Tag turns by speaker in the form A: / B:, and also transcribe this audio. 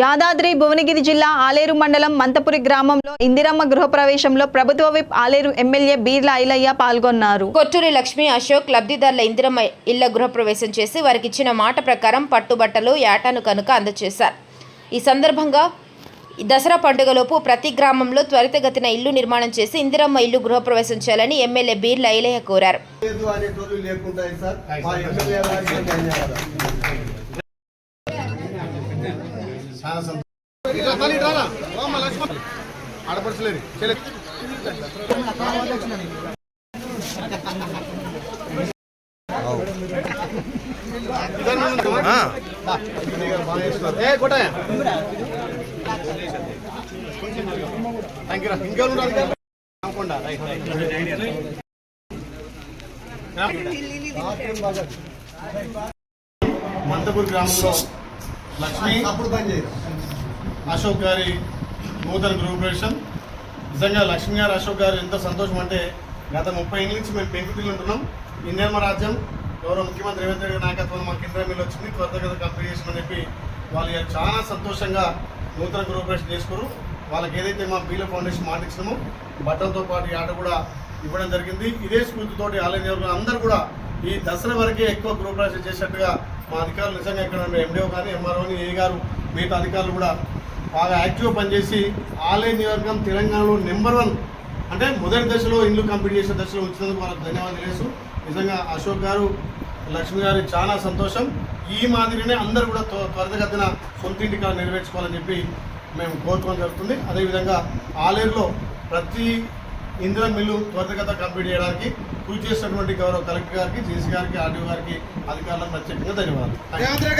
A: యాదాద్రి భువనగిరి జిల్లా ఆలేరు మండలం మంతపురి గ్రామంలో ఇందిరమ్మ గృహప్రవేశంలో ప్రభుత్వ విప్ ఆలేరు ఎమ్మెల్యే బీర్ల ఐలయ్య పాల్గొన్నారు.
B: కొట్టూరి లక్ష్మి అశోక్ లబ్ధిదారుల ఇందిరమ్మ ఇళ్ళ గృహప్రవేశం చేసి వారికి ఇచ్చిన మాట ప్రకారం పట్టుబట్టలు యాటాను కనుక అందజేశారు ఈ సందర్భంగా దసరా పండుగలోపు ప్రతి గ్రామంలో త్వరితగతిన ఇల్లు నిర్మాణం చేసి ఇందిరమ్మ ఇల్లు గృహప్రవేశం చేయాలని ఎమ్మెల్యే బీర్ల ఐలయ్య కోరారు.
C: చాలా సంతోషం ఆడపరచలేదు రైట్ రైట్ మంతపూర్ గ్రామంలో లక్ష్మి.
D: అప్పుడు
C: అశోక్ గారి నూతన గృహప్రవేశం. నిజంగా లక్ష్మీ గారు అశోక్ గారు ఎంత సంతోషం అంటే గత ముప్పై ఏళ్ళ నుంచి మేము పెంకుటిల్లు ఉంటున్నాం. ఇండియన్ రాజ్యం గౌరవ ముఖ్యమంత్రి రేవంత్ రెడ్డి నాయకత్వంలో మాకు ఇందిరా వచ్చింది. త్వరితగత కంప్లీట్ చేసామని చెప్పి వాళ్ళు చాలా సంతోషంగా నూతన గృహప్రవేశం చేసుకోరు వాళ్ళకి ఏదైతే మా బీల ఫౌండేషన్ మాట ఇచ్చినామో బట్టలతో పాటు ఈ ఆట కూడా ఇవ్వడం జరిగింది. ఇదే స్ఫూర్తితోటి ఆలయ అందరూ కూడా ఈ దసరా వరకే ఎక్కువ గృహప్రవేశం చేసినట్టుగా మా అధికారులు నిజంగా ఇక్కడ ఎండిఓ కానీ ఎంఆర్ఓని ఏ గారు మిగతా అధికారులు కూడా బాగా యాక్టివ్గా పనిచేసి ఆలయ నియోజకవర్గం తెలంగాణలో నెంబర్ వన్ అంటే మొదటి దశలో ఇల్లు కంప్లీట్ చేసిన దశలో వచ్చినందుకు వాళ్ళకి ధన్యవాదాలు తెలుసు నిజంగా అశోక్ గారు లక్ష్మి గారు చాలా సంతోషం. ఈ మాదిరినే అందరూ కూడా త్వ- త్వరితగతిన సొంత ఇంటికి నెరవేర్చుకోవాలని చెప్పి మేము కోరుకోవడం జరుగుతుంది. అదేవిధంగా ఆలేరులో ప్రతి ఇందిరా మిల్లు త్వరితగత కంప్లీట్ చేయడానికి కృషి చేసినటువంటి గౌరవ కలెక్టర్ గారికి జేసీ గారికి ఆర్డీఓ గారికి అధికారులకు ప్రత్యేకంగా ధన్యవాదాలు.